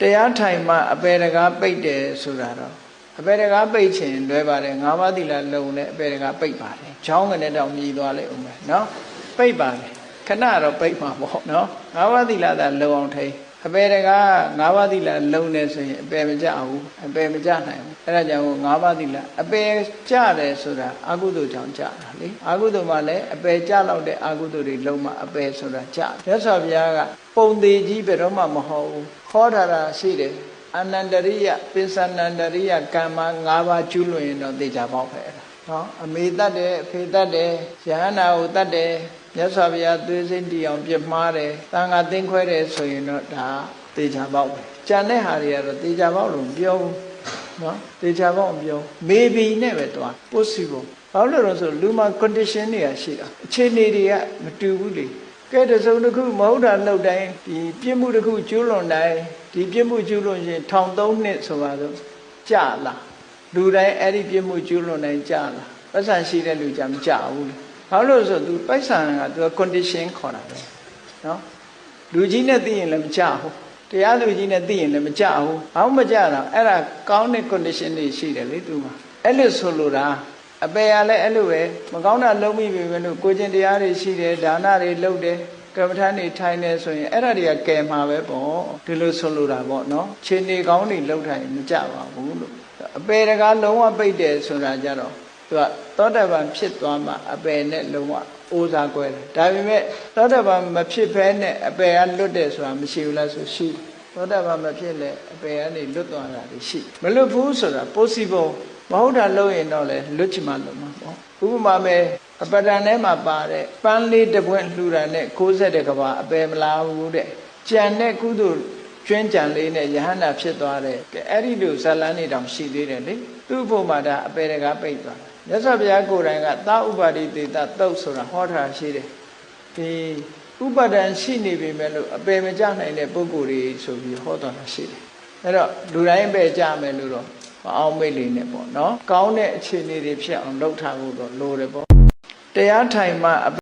တရားထိုင်မှအပေတကားပိတ်တယ်ဆိုတာတော့အပေတကားပိတ်ခြင်းလွဲပါတယ်ငါးပါးသီလလုံနဲ့အပေတကားပိတ်ပါတယ်။ချောင်းကနေတောင်မြည်သွားလိုက်အောင်ပဲနော်။ပိတ်ပါတယ်ခဏတော့ပိတ်မှာပေါ့နော်။ငါးပါးသီလသာလုံအောင်ထိ အပေတကားငါးပါးသီလလုံနေဆိုရင်အပေမကြဘူးအပေမကြနိုင်ဘူးအဲဒါကြောင့်ငါးပါးသီလအပေကြတယ်ဆိုတာအကုသိုလ်ကြောင့်ကြတာလေအကုသိုလ်မှလည်းအပေကြလောက်တဲ့အကုသိုလ်တွေလုံမှအပေဆိုတာကြတယ်မြတ်စွာဘုရားကပုံသေးကြီးဘယ်တော့မှမဟုတ်ဘူးခေါ်ထားတာရှိတယ်အနန္တရိယပိဿနန္တရိယကမ္မ၅ပါးကျူးလွန်ရင်တော့သိကြပေါက်ပဲနော်အမေတတ်တယ်အဖေတတ်တယ်ယဟန္တာကိုတတ်တယ် မြတ်စွာဘုရားသွေးစိမ့်တီအောင်ပြစ်မှားတယ်တန်ခါသိမ့်ခွဲတယ်ဆိုရင်တော့ဒါသေချာပေါက်ပဲကြံတဲ့ဟာတွေကတော့သေချာပေါက်လို့မပြောဘူးနော်သေချာပေါက်မပြော maybe နဲ့ပဲတွား possible ဘာလို့လဲဆိုလူမှာ condition တွေကရှိတာအခြေအနေတွေကမတူဘူးလေကဲတစုံတစ်ခုမဟုတ်တာလုပ်တိုင်းဒီပြစ်မှုတစ်ခုကျူးလွန်တိုင်းဒီပြစ်မှုကျူးလွန်ရင်ထောင်သုံးနှစ်ဆိုပါတော့ကြာလာလူတိုင်းအဲ့ဒီပြစ်မှုကျူးလွန်တိုင်းကြာလာပတ်စံရှိတဲ့လူကြမကြဘူးလေ ဘာလို့လဲဆိုသူပိုက်ဆံကသူ condition ခေါ်တာပဲနော်လူကြီးနဲ့သိရင်လည်းမကြဘူးတရားလူကြီးနဲ့သိရင်လည်းမကြဘူးဘာမှမကြတာအဲ့ဒါကောင်းတဲ့ condition တွေရှိတယ်လေသူမှာအဲ့လိုဆိုလိုတာအပေရလည်းအဲ့လိုပဲမကောင်းတာလုံးမိပြီပဲလို့ကိုကျင်တရားတွေရှိတယ်ဒါနတွေလုပ်တယ်ကမ္မထာနေထိုင်နေဆိုရင်အဲ့ဒါတွေကကယ်မှာပဲပေါ့ဒီလိုဆိုလိုတာပေါ့နော်ခြေနေကောင်းတွေလှုပ်ထိုင်မကြပါဘူးလို့အပေတကားလုံးဝပိတ်တယ်ဆိုတာကြတော့ သူကသောတပန်ဖြစ်သွားမှအပေနဲ့လုံးဝအိုးစားကွဲတယ်ဒါပေမဲ့သောတပန်မဖြစ်ဘဲနဲ့အပေကလွတ်တယ်ဆိုတာမရှိဘူးလားဆိုရှိတယ်သောတပန်မဖြစ်လဲအပေကနေလွတ်သွားတာရှိမလွတ်ဘူးဆိုတာ possible မဟုတ်တာလုပ်ရင်တော့လေလွတ်ချင်မှလွတ်မှာပေါ့ဥပမာမဲ့အပဒံထဲမှာပါတဲ့ပန်းလေးတစ်ပွင့်လှူတာနဲ့60တဲ့ကဘာအပေမလားဘူးတဲ့ကြံတဲ့ကုသိုလ်ကျွင်းကြံလေးနဲ့ယဟန္တာဖြစ်သွားတယ်ကဲအဲ့ဒီလိုဇလန်းနေတောင်ရှိသေးတယ်လေသူ့ဖို့မှာဒါအပေတကားပိတ်သွားတယ် မြတ်စွာဘုရားကိုယ်တိုင်ကသာဥပါတိတေတသုတ်ဆိုတာဟောထားရှိတယ်ဒီဥပါဒံရှိနေပြီမဲ့လို့အပေမကြနိုင်တဲ့ပုဂ္ဂိုလ်တွေဆိုပြီးဟောတော်တာရှိတယ်အဲ့တော့လူတိုင်းပဲကြမယ်လို့တော့မအောင်မိတ်လေးနဲ့ပေါ့နော်ကောင်းတဲ့အခြေအနေတွေဖြစ်အောင်လုပ်ထားဖို့တော့လိုတယ်ပေါ့တရားထိုင်မှအပ